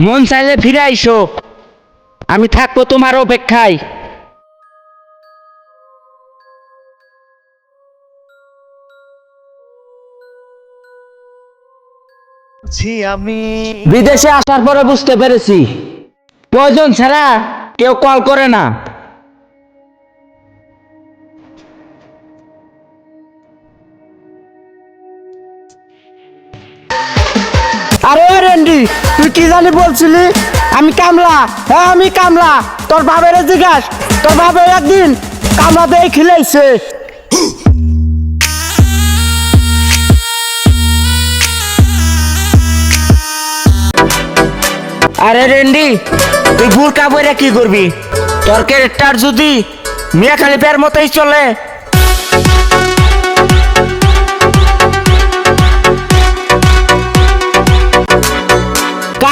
মন চাইলে ফিরে আইসো। আমি থাকব তোমার অপেক্ষায়। আমি। বিদেশে আসার পরে বুঝতে পেরেছি। প্রয়োজন ছাড়া কেউ কল করে না। আরে রেন্ডি, তুই কি জানি বলছিলি? আমি কামলা হ্যাঁ আমি কামলা, তোর বাবের জিজ্ঞাস, তোর বাবা একদিন কামলা দিয়ে খিলাইছে। আরে রেন্ডি, তুই বুড়কা বইরা কি করবি? তোর ক্যারেক্টার যদি মিয়া খালি পেয়ার মতোই চলে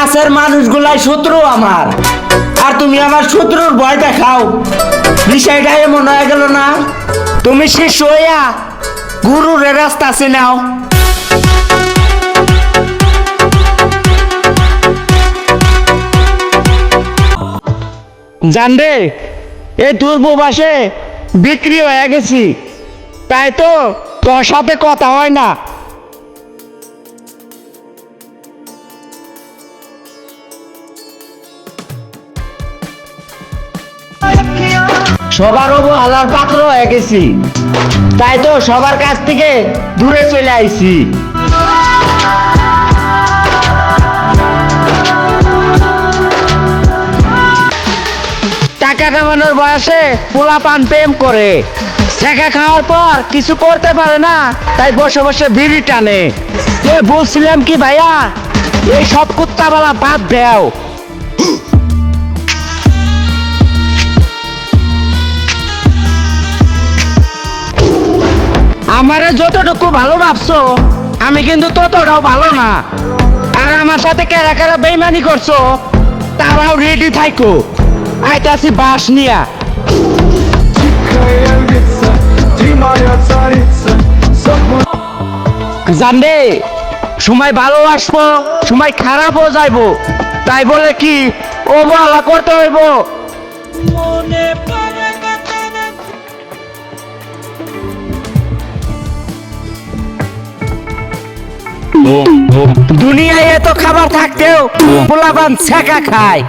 কাছের মানুষগুলাই শত্রু আমার। আর তুমি আমার শত্রুর ভয় দেখাও। বিষয়টা এমন হয়ে গেল না। তুমি শিষ্য হইয়া গুরুর রাস্তা চিনাও। জান রে, এই দূরপ্রবাসে বিক্রি হয়ে গেছি। তাই তো তোর সাথে কথা হয় না। সবার অবহেলার পাত্র হয়ে গেছি। তাই তো সবার কাছ থেকে দূরে চলে আইছি। টাকা কামানোর বয়সে পোলা পান প্রেম করে। শেখা খাওয়ার পর কিছু করতে পারে না, তাই বসে বসে বিড়ি টানে। বলছিলাম কি ভাইয়া, এই সব কুত্তাবেলা বাদ দেও। আমারে যতটুকু ভালো ভাবছ, আমি কিন্তু ততটাও ভালো না। আর আমার সাথে কারা কারা বেইমানি করছ, তারাও রেডি থাইকো। আইতাছি বাস নিয়া। জানবে সময় ভালো আসব, সময় খারাপও যাইবো। তাই বলে কি, ও অবহেলা করতে হইব। দুনিয়ায় এত খাবার থাকতেও পোলাপান ছেঁকা খায়।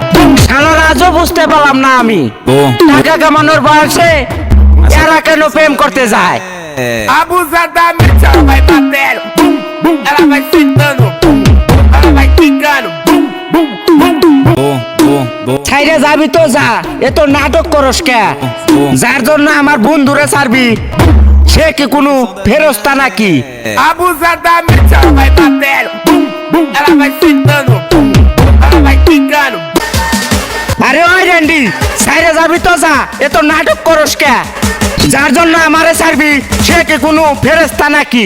আজও বুঝতে পারলাম না আমি। টাকা কামানোর বয়সে এরা কেন প্রেম করতে যায়? Abusadamente ela vai bater, bum, bum, ela vai sentando, bum, bum, ela vai quicando, bum, bum, bum, bum. ছাইরে যাবি তো যা এত নাটক করস কে? যার জন্য আমার বন্ধুরে ছাড়বি। সে কি কোনো ফেরস্তা নাকি? আরে ওই রেন্ডি সাইরে যাবি তো যা এ তো নাটক করস যার জন্য আমারে সারবি সে কি কোনো ফেরস্তা নাকি?